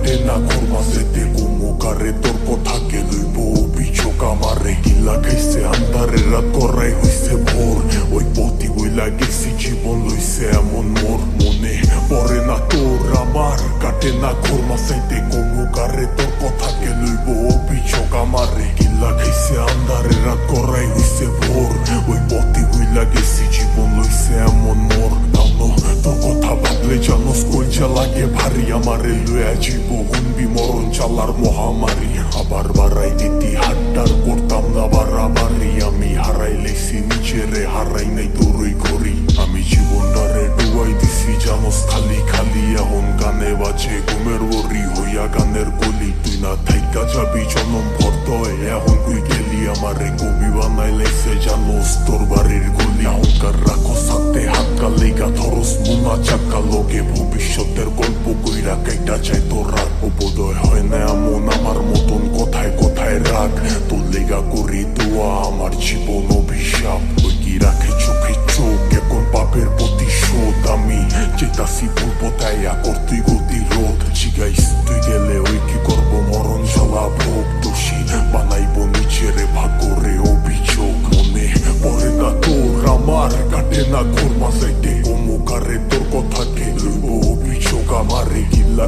কাটে না ঘর মাসেতে কুমুকারে তোর কথাকে লইব অভিযোগ আমারে কিল্লা খাইছে, আন্ধারে রাত করাই হইছে ভোর। ওই পথি বইলা গেছি, জীবন লইছে এমন মোর মনে। পড়ে না তোর, আমার কাটে না ঘর মাসাইতে কুমুকারে তোর কথাকে লইব অভিযোগ আমারে কিল্লা খাইছে, আন্ধারে লাগে ভারী আমারে লয়া জীব হুনবি মরণ চালার মহামারী। আবার বাড়াই দিতি হাট্টার করতাম না বাড়াবাড়ি আমি হারাই লেছি হারাই নাই তোরই করি। আমি জীবনটারে ডুবাই দিছি, জানোস খালি খালি এখন গানে বাজে। ঘুমের ওরি হইয়া গানের গলি তুই না থাইকা যাবি, জনম ভর্ত এখন তুই গেলি আমারে কবি বানাই লাইছে জানোস তোর লেগা করি দোয়া আমার জীবন অভিশাপ কি রাখে চোখে চোখ এখন পাপের প্রতিশোধ আমি চেতাসি ভুল পতাইয়া করতুই গতি রোধ জিগাইস তুই গেলে ওই কি করব মরণ জ্বালা ভোগ দোষী বানাইবো নিজেরে ভাগ করে অভিযোগ মনে পড়ে না তোর আমার কাটে না ঘোর মাসাইতে অমুকারে তোর কথাকে লইব অভিযোগ আমারে গিল্লা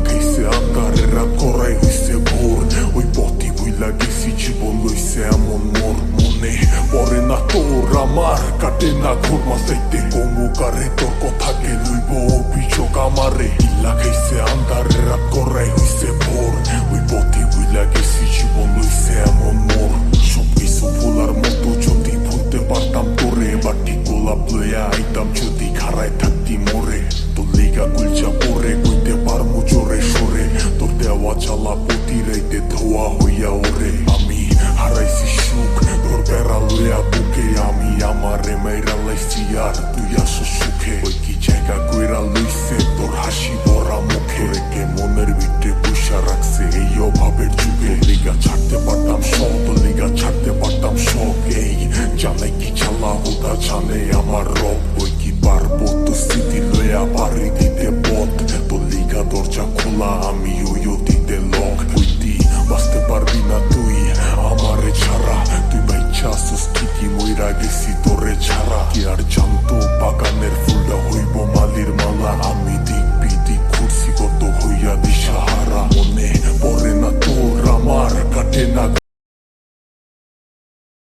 তোর আমার কাটে না ঘোর মাসাইতে অমুকারে তোর কথাকে লইব? অভিযোগ আমারে গিল্লা খাইছে, আন্ধারে রাত করাই হইছে ভোর। ওই পথি বইলা গেছি, জীবন লইছে এমন মোর সব কিছু মতো যদি ভুলতে পারতাম তোরে, বাটি গোলাপ লইয়া আইতাম যদি খারায় থাকতি মোরে। তোর লিগা গুলচা পরে কইতে পারমু জোরে সরে। তোর দেওয়া চালা প্রতি রাইতে ধোয়া হইয়া ওরে। আমি হারাইছি সুখ তোর বেড়া লইয়া বুকে